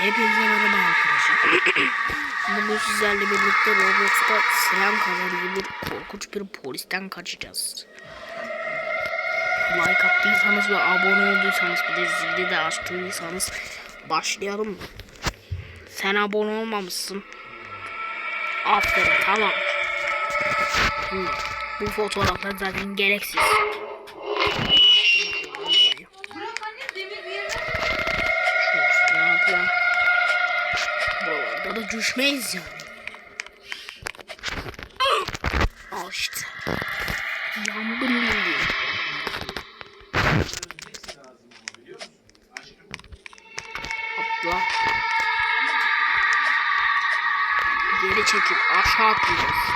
Hepinize merhaba arkadaşlar. Bugün sizlerle birlikte Roblox'ta selam kadar gibi korkunç bir polisten kaçacağız. Like attıysanız ve abone olduysanız bir de zili de açtıysanız başlayalım. Sen abone olmamışsın. Aferin tamam. Hı, Bu fotoğraflar zaten gereksiz. Düşmeyiz yani. Al işte. Yangın bildiğin. Atla. Geri çekil. Aşağı atlıyoruz.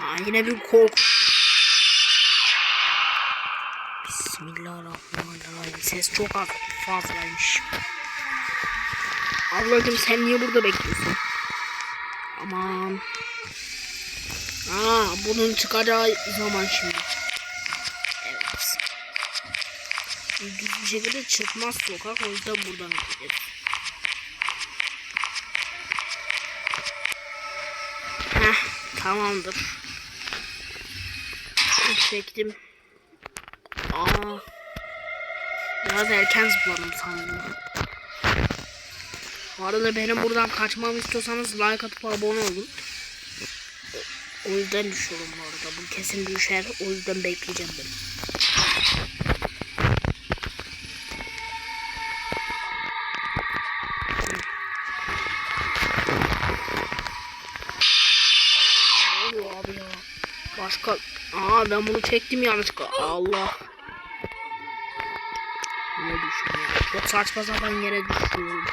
Ha, yine bir korku. Bismillahirrahmanirrahim. Ses çok az fazlaymış. Ablacım sen niye burada bekliyorsun? Aman. Aa, bunun çıkacağı zaman şimdi. Evet. Düz bir şekilde çıkmaz sokak o yüzden buradan gideceğiz. Heh, tamamdır. Çektim. Aa. Biraz erken zıpladım sandım. Arada benim buradan kaçmamı istiyorsanız like atıp abone olun. O yüzden düşüyorum bu arada. Bu kesin düşer. O yüzden bekleyeceğim ben. Başka... Aa ben bunu çektim yanlışlıkla. Allah. Ne düştüm ya? Çok saçma sapan yere düşüyorum.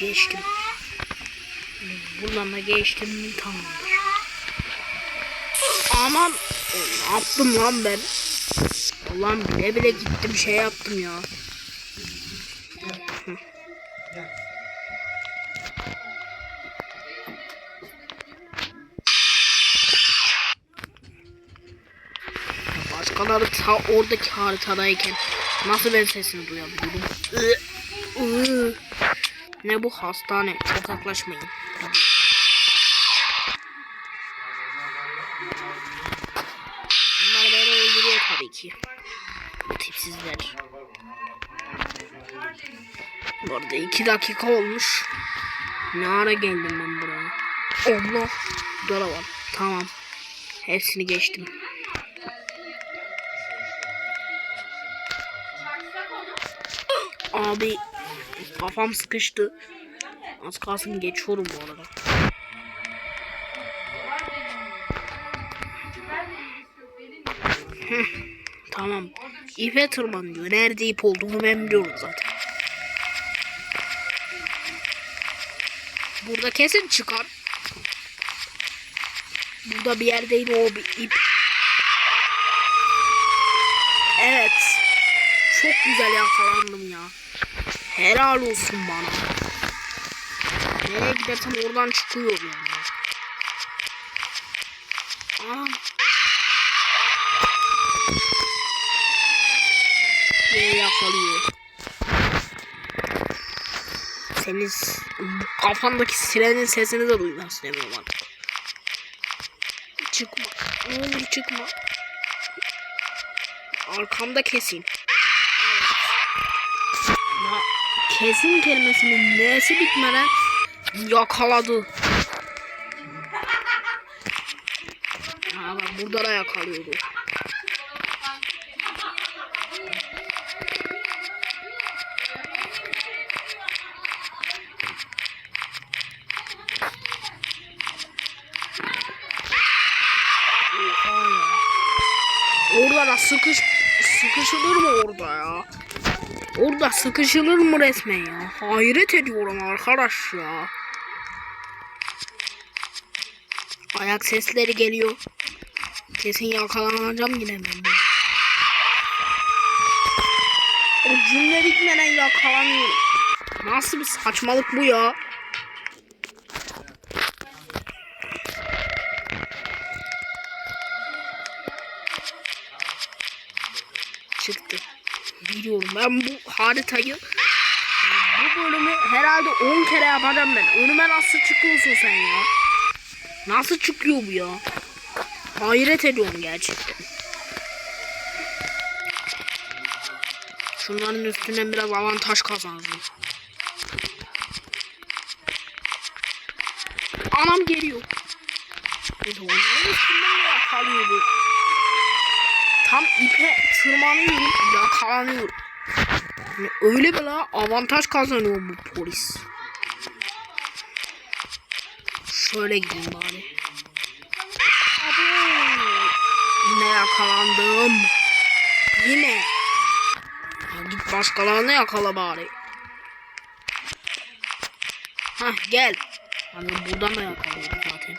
Geçtim. Buradan da geçtim tamamdır. Aman ne yaptım lan ben? Ulan bile bile gittim şey yaptım ya. Başkaları ta oradaki haritadayken nasıl ben sesini duyabilirim? Ne bu hastane? Çok yaklaşmayın. Bunlar beni öldürüyor tabii ki. Tipsizler. Bu arada iki dakika olmuş. Ne ara geldim ben buraya? Allah. Dora var. Tamam. Hepsini geçtim. Abi kafam sıkıştı. Az kalsın geçiyorum bu arada. Tamam. İpe tırman diyor. Nerede ip olduğunu ben biliyorum zaten. Burada kesin çıkar. Burada bir yerdeydi o bir ip. Evet. Çok güzel yakalandım ya. Helal olsun bana. Nereye gidersem oradan çıkıyor yani. Beni yakalıyor. Senin kafandaki sirenin sesini de duymak istemiyorum artık. Çıkma. Ne olur çıkma. Arkamda kesin. Ya kesin kelimesinin nesi bitmeden yakaladı. Ha bak burada da yakalıyordu. Orada da sıkış sıkışılır mı orada ya? Orada sıkışılır mı resmen ya? Hayret ediyorum arkadaş ya. Ayak sesleri geliyor. Kesin yakalanacağım yine ben. De. O cümle bitmeden yakalanıyorum. Nasıl bir saçmalık bu ya? Çıktı. Biliyorum ben bu haritayı bu bölümü herhalde 10 kere yapacağım ben. Önüme nasıl çıkıyorsun sen ya? Nasıl çıkıyor bu ya? Hayret ediyorum gerçekten. Şunların üstünden biraz avantaj kazanacağım. Anam geliyor. Neyse onların üstünden mi yakalıyordu? Tam ipe tırmanıyorum yakalanıyorum. Yani öyle bir avantaj kazanıyor bu polis. Şöyle gideyim bari. Abo. Yine yakalandım. Yine. Ya git başkalarını yakala bari. Hah gel. Hani buradan da yakalıyordu zaten.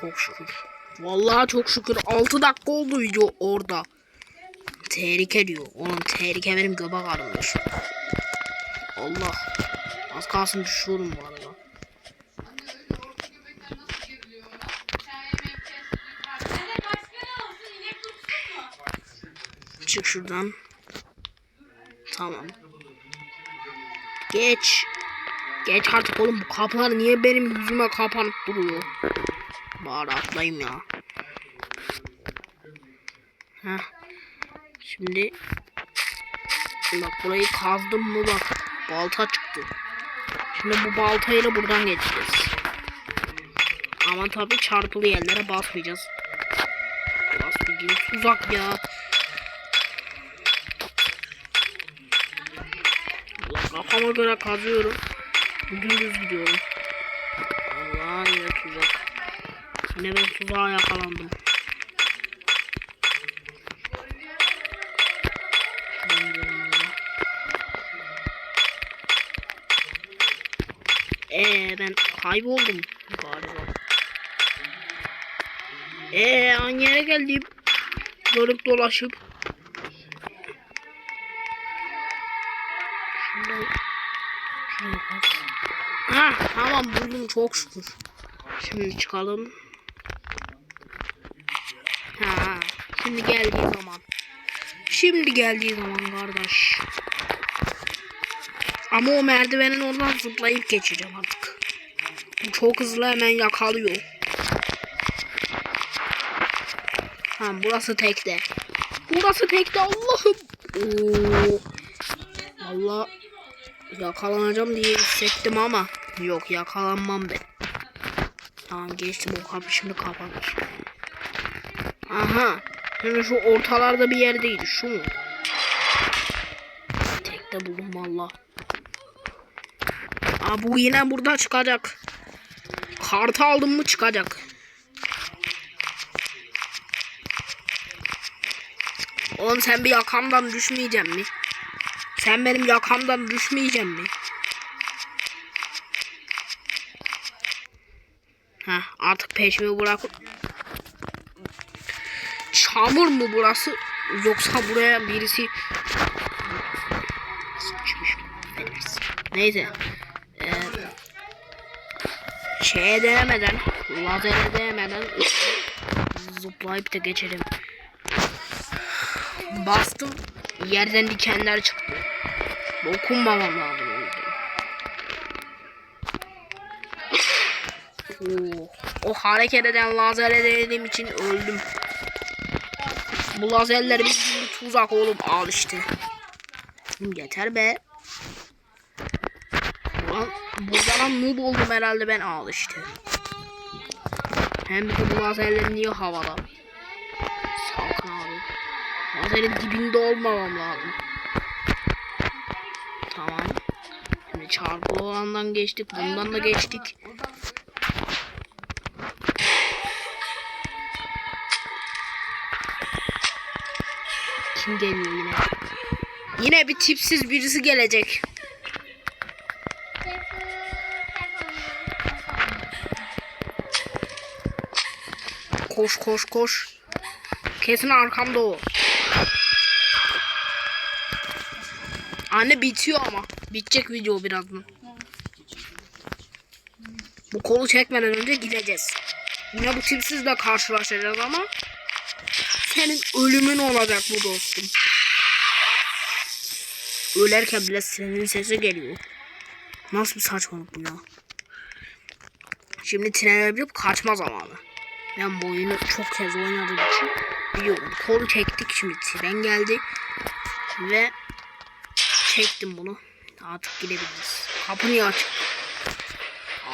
Çok şükür. Vallahi çok şükür 6 dakika oldu video orada. Tehlike diyor. Onun tehlike benim göbek ağrımdır. Allah. Az kalsın düşüyorum bu arada. Çık şuradan. Tamam. Geç. Geç artık oğlum bu kapılar niye benim yüzüme kapanıp duruyor? Bari atlayayım ya. Heh. Şimdi bak burayı kazdım mı bak balta çıktı. Şimdi bu baltayla buradan geçeceğiz. Ama tabi çarpılı yerlere basmayacağız. Bas bildiğin tuzak ya. Kafama göre kazıyorum. Dümdüz gidiyorum. Allah yine tuzak. Yine ben tuzağa yakalandım. Ben kayboldum galiba. Ee aynı yere geldim. Dönüp dolaşıp. Şuradan. Şuraya. Ha tamam buldum çok şükür. Şimdi çıkalım. Ha şimdi geldiği zaman. Şimdi geldiği zaman kardeş. Ama o merdivenin oradan zıplayıp geçeceğim artık. Çok hızlı hemen yakalıyor. Ha burası tekte. Burası tekte Allah'ım. Allah yakalanacağım diye hissettim ama yok yakalanmam ben. Tamam geçtim o kapı şimdi kapanır. Aha. Şimdi şu ortalarda bir yerdeydi. Şu mu? Tekte buldum valla. Aa bu yine burada çıkacak. Kartı aldım mı çıkacak. Oğlum sen bir yakamdan düşmeyecek mi? Sen benim yakamdan düşmeyecek mi? Ha artık peşimi bırak. Çamur mu burası? Yoksa buraya birisi sıçmış. Neyse. Şeye değmeden, lazere değmeden zıplayıp da geçelim. Bastım. Yerden dikenler çıktı. Dokunmamam lazım o yüzden. Oo, o hareket eden lazere değdiğim için öldüm. Bu lazerler bir tuzak oğlum al işte. Yeter be. Buradan, buradan noob oldum herhalde ben al işte. Hem de bu lazerler niye havada? Sakın abi. Lazerin dibinde olmamam lazım. Tamam. Şimdi çarpı olandan geçtik. Bundan da geçtik. Kim geliyor yine? Yine bir tipsiz birisi gelecek. Koş koş koş. Kesin arkamda o. Anne bitiyor ama. Bitecek video birazdan. Bu kolu çekmeden önce gideceğiz. Yine bu tipsizle karşılaşacağız ama senin ölümün olacak bu dostum. Ölerken bile senin sesi geliyor. Nasıl bir saçmalık bu ya? Şimdi trene binip kaçma zamanı. Ben bu oyunu çok kez oynadığım için biliyorum. Kolu çektik şimdi tren geldi. Ve çektim bunu. Artık gidebiliriz. Kapı niye açık?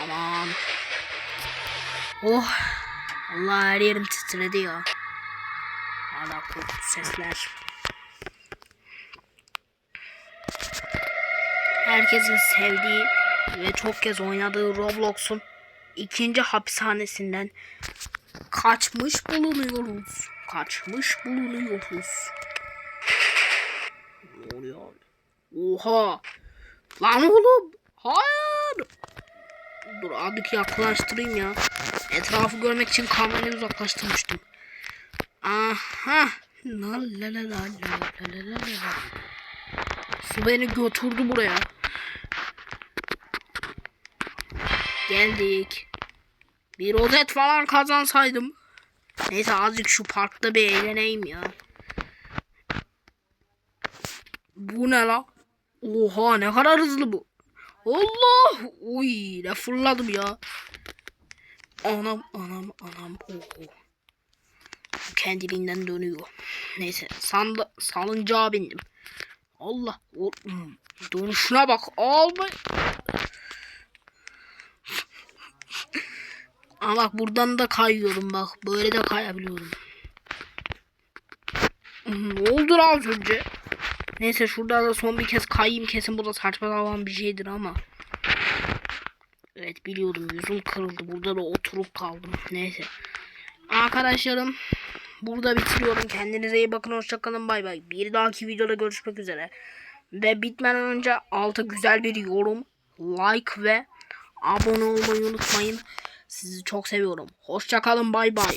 Aman. Oh. Allah her yerim titredi ya. Hala korktu sesler. Herkesin sevdiği ve çok kez oynadığı Roblox'un ikinci hapishanesinden kaçmış bulunuyoruz. Kaçmış bulunuyoruz. Ne oluyor? Oha! Lan oğlum! Hayır! Dur azıcık yaklaştırayım ya. Etrafı görmek için kamerayı uzaklaştırmıştım. Aha! La la la la la la la la la. Su beni götürdü buraya. Geldik. Bir rozet falan kazansaydım. Neyse azıcık şu parkta bir eğleneyim ya. Bu ne la? Oha ne kadar hızlı bu. Allah! Uy ne fırladım ya. Anam anam anam. Oho. Kendiliğinden dönüyor. Neyse sanda, salıncağa bindim. Allah. O, hmm, dönüşüne bak. Alma. Aa bak buradan da kayıyorum bak. Böyle de kayabiliyorum. Hmm, Ne oldu az önce? Neyse şurada da son bir kez kayayım kesin bu da saçma sapan bir şeydir ama. Evet biliyordum yüzüm kırıldı. Burada da oturup kaldım. Neyse. Arkadaşlarım burada bitiriyorum. Kendinize iyi bakın. Hoşçakalın. Bay bay. Bir dahaki videoda görüşmek üzere. Ve bitmeden önce alta güzel bir yorum, like ve abone olmayı unutmayın. Sizi çok seviyorum. Hoşçakalın. Bay bay.